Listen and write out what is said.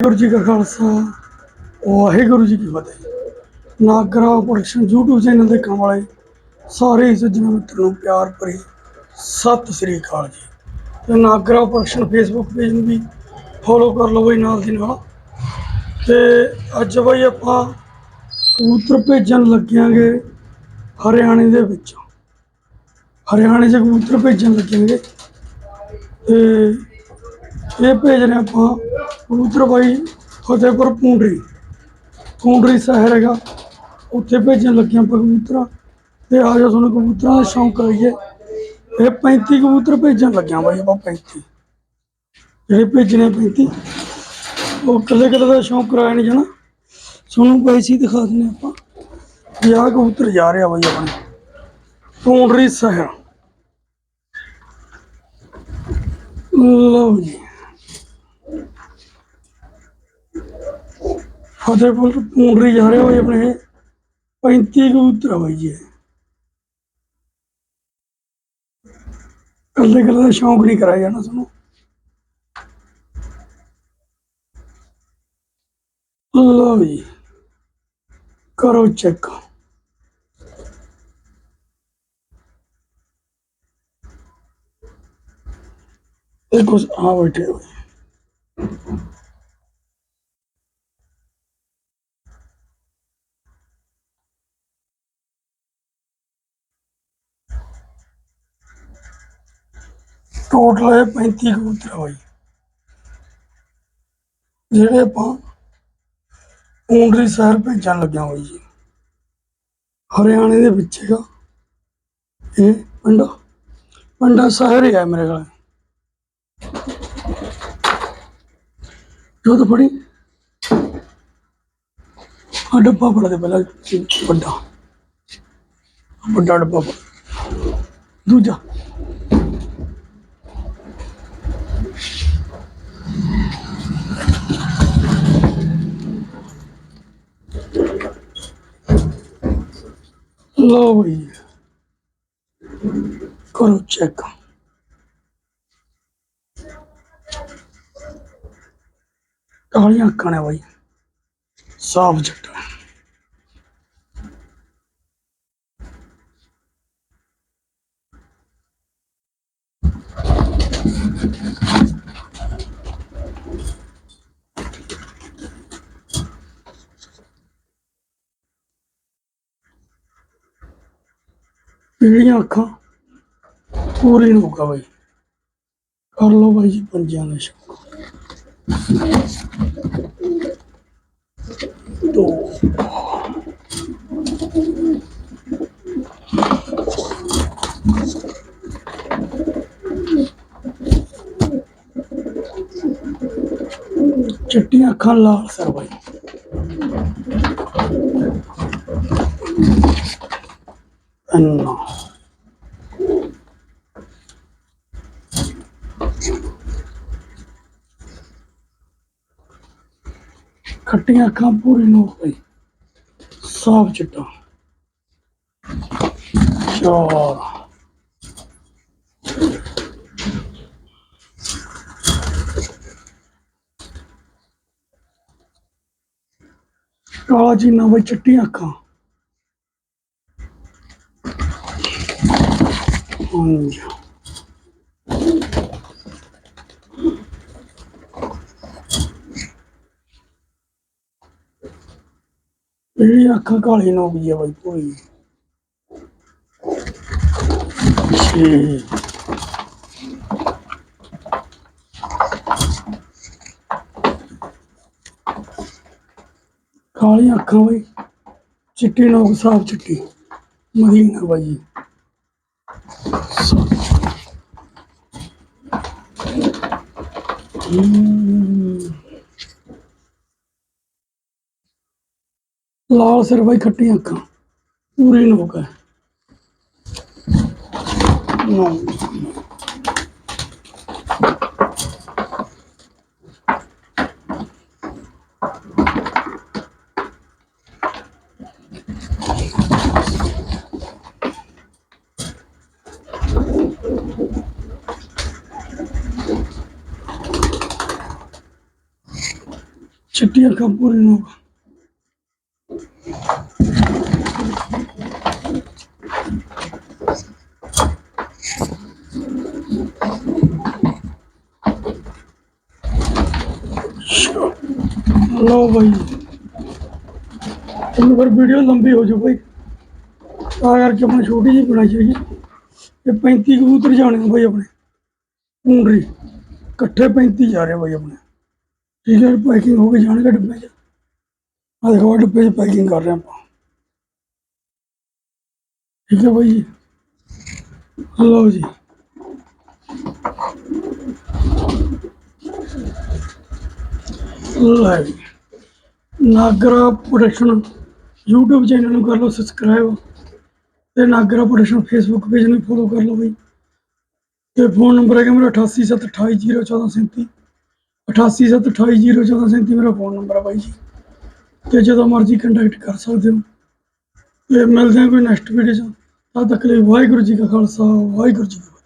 ਵਾਹਿਗੁਰੂ ਜੀ ਕਾ ਖਾਲਸਾ, ਵਾਹਿਗੁਰੂ ਜੀ ਕੀ ਫਤਿਹ। Nagra production YouTube channel ਦੇ ਦੇਖਣ ਵਾਲੇ ਸਾਰੇ ਸੱਜਣਾਂ ਮਿੱਤਰਾਂ ਨੂੰ ਪਿਆਰ ਭਰੀ ਸਤਿ ਸ੍ਰੀ ਅਕਾਲ ਜੀ। ਤੇ ਨਾਗਰਾ ਪ੍ਰੋਡਕਸ਼ਨ Facebook ਪੇਜ ਨੂੰ ਵੀ ਫੋਲੋ ਕਰ ਲਓ ਬਈ ਨਾਲ ਦੀ ਨਾਲ। ਤੇ ਅੱਜ ਬਈ ਆਪਾਂ ਕਬੂਤਰ ਭੇਜਣ ਲੱਗਿਆਂਗੇ ਹਰਿਆਣੇ ਦੇ ਵਿੱਚ। ਹਰਿਆਣੇ 'ਚ ਕਬੂਤਰ ਭੇਜਣ ਲੱਗਿਆਂਗੇ। ਤੇ ਇਹ ਭੇਜ ਰਹੇ ਆਪਾਂ ਕਬੂਤਰ ਬਾਈ ਫਤਿਹਪੁਰ ਪੂੰਡਰੀ। ਪੂੰਡਰੀ ਸ਼ਹਿਰ ਹੈਗਾ। ਉੱਥੇ ਭੇਜਣ ਲੱਗੇ ਕਬੂਤਰਾਂ। ਤੇ ਆ ਜਾ ਤੁਹਾਨੂੰ ਕਬੂਤਰਾਂ ਦਾ ਸ਼ੌਂਕ ਕਰਾਈਏ। ਇਹ 35 ਕਬੂਤਰ ਭੇਜਣ ਲੱਗਿਆ ਬਾਈ ਆਪਾਂ 35 ਜਿਹੜੇ ਭੇਜਣੇ 35 ਉਹ ਕਦੇ ਕਦੇ ਦਾ ਸ਼ੌਂਕ ਕਰਾਇਆ ਨਹੀਂ ਜਾਣਾ। ਤੁਹਾਨੂੰ ਪੈਸੇ ਦਿਖਾ ਦਿੰਦੇ ਆਪਾਂ। ਵੀ ਆਹ ਕਬੂਤਰ ਜਾ ਰਿਹਾ ਬਾਈ ਆਪਣੇ। ਪੂੰਡਰੀ ਸ਼ਹਿਰ। ਲਓ ਜੀ। ਫਤਿਹਪੁਰ ਪੂੰਡਰੀ ਜਾ ਰਹੇ ਹੋਏ ਆਪਣੇ। 35 ਕਬੂਤਰ ਆ ਬਾਈ ਜੀ। ਇਹ। ਕੱਲੇ ਕੱਲੇ ਦਾ ਸ਼ੌਂਕ ਨਹੀਂ ਕਰਾਇਆ ਜਾਣਾ ਤੁਹਾਨੂੰ ਲਓ ਜੀ ਕਰੋ ਚੈੱਕ। ਇਹ ਕੁਛ ਆ ਬੈਠੇ ਹੋਏ। ਟੋਟਲ ਹੈ 35 ਕਬੂਤਰ ਹੋਈ ਜਿਹੜੇ ਆਪਾਂ ਉਂਡਰੀ ਸ਼ਹਿਰ ਭੇਜਣ ਲੱਗਿਆ ਹੋਈ ਜੀ। ਹਰਿਆਣੇ ਦੇ ਵਿੱਚ ਹੈਗਾ। ਇਹ ਪਿੰਡ, ਪਿੰਡਾ ਸ਼ਹਿਰ ਹੈ ਮੇਰੇ ਕੋਲ। ਜੋ ਤਾਂ ਬੜੀ ਆ ਡੱਬਾ ਫੜਾ ਦੇ ਪਹਿਲਾਂ ਵੱਡਾ। ਵੱਡਾ ਡੱਬਾ। ਫੜ। ਦੂਜਾ। ਲਓ ਬਈ ਕਰੋ ਚੈੱਕ ਕਾਲੀਆਂ ਅੱਖਾਂ ਨੇ ਬਾਈ ਸਾਫ਼ ਚਿੱਟਾ ਪੀਲੀਆਂ ਅੱਖਾਂ? ਪੂਰੀ ਨੂੰ ਹੋਗਾ ਬਾਈ। ਕਰ ਲਓ ਬਾਈ ਜੀ, ਪੰਜਾਂ ਦਾ ਸ਼ੌਕ। ਦੋ। ਚਿੱਟੀਆਂ ਅੱਖਾਂ ਲਾਲ ਸਰ ਬਾਈ। ਅੰਨਾ ਖੱਟੀਆਂ ਅੱਖਾਂ ਪੂਰੀ ਨੂੰ ਗਈ। ਸਾਫ਼ ਚਿੱਟਾ। ਚਾਰ ਕਾਲਾ ਚੀਨਾ ਬਈ ਚਿੱਟੀਆਂ ਅੱਖਾਂ। ਪੰਜ ਇਹ ਅੱਖਾਂ ਕਾਲੀ ਨੂੰ ਗਈ ਬਾਈ ਪੂਰੀ ਛੇ ਕਾਲੀਆਂ ਅੱਖਾਂ ਬਈ। ਚਿੱਟੀ ਨੋਕ ਸਾਫ਼ ਚਿੱਟੀ। ਮਦੀਨਾ ਬਾਈ। ਲਾਲ ਸਿਰ ਬਾਈ ਖੱਟੀਆਂ ਅੱਖਾਂ। ਪੂਰੇ ਨੋਕ ਹੈ। ਨੌ। ਚਿੱਟੀਆਂ ਅੱਖਾਂ ਪੂਰੀ ਨੂੰ। ਲਓ ਭਾਈ ਤੁਹਾਨੂੰ ਫਿਰ ਵੀਡੀਓ ਲੰਬੀ ਹੋ ਜਾਊ ਭਾਈ ਤਾਂ ਕਰਕੇ ਆਪਣੀ ਛੋਟੀ ਜਿਹੀ ਬਣਾਈ ਹੋਈ ਇਹ 35 ਕਬੂਤਰ ਜਾਣੇ ਨੇ ਭਾਈ ਆਪਣੇ। ਮੁੰਡਰੀ ਇਕੱਠੇ 35 ਜਾ ਰਹੇ ਭਾਈ ਆਪਣੇ। ਠੀਕ ਹੈ ਪੈਕਿੰਗ ਹੋ ਕੇ ਜਾਣਗੇ ਡੱਬੇ 'ਚ ਆ ਦੇਖੋ ਆਹ ਡੱਬੇ 'ਚ ਪੈਕਿੰਗ ਕਰ ਰਹੇ ਆਪਾਂ। ਠੀਕ ਹੈ ਭਾਈ ਜੀ। ਹਲੋ ਜੀ। ਲੈ ਜੀ। ਨਾਗਰਾ ਪ੍ਰੋਡਕਸ਼ਨ YouTube ਚੈਨਲ ਨੂੰ ਕਰ ਲਓ ਸਬਸਕ੍ਰਾਈਬ ਤੇ ਨਾਗਰਾ ਪ੍ਰੋਡਕਸ਼ਨ Facebook ਪੇਜ ਨੂੰ ਫੋਲੋ ਕਰ ਲਓ ਬਈ। ਤੇ ਫੋਨ ਨੰਬਰ ਹੈਗਾ ਮੇਰਾ 8872801437 8872801437 ਮੇਰਾ ਫੋਨ ਨੰਬਰ ਆ ਬਾਈ ਜੀ। ਤੇ ਜਦੋਂ ਮਰਜ਼ੀ ਕੰਟੈਕਟ ਕਰ ਸਕਦੇ ਹੋ। ਤੇ ਮਿਲਦੇ ਹਾਂ ਕੋਈ ਨੈਕਸਟ ਵੀਡੀਓ 'ਚ। ਤਦ ਤੱਕ ਲਈ ਵਾਹਿਗੁਰੂ ਜੀ ਕਾ ਖਾਲਸਾ, ਵਾਹਿਗੁਰੂ ਜੀ ਕੀ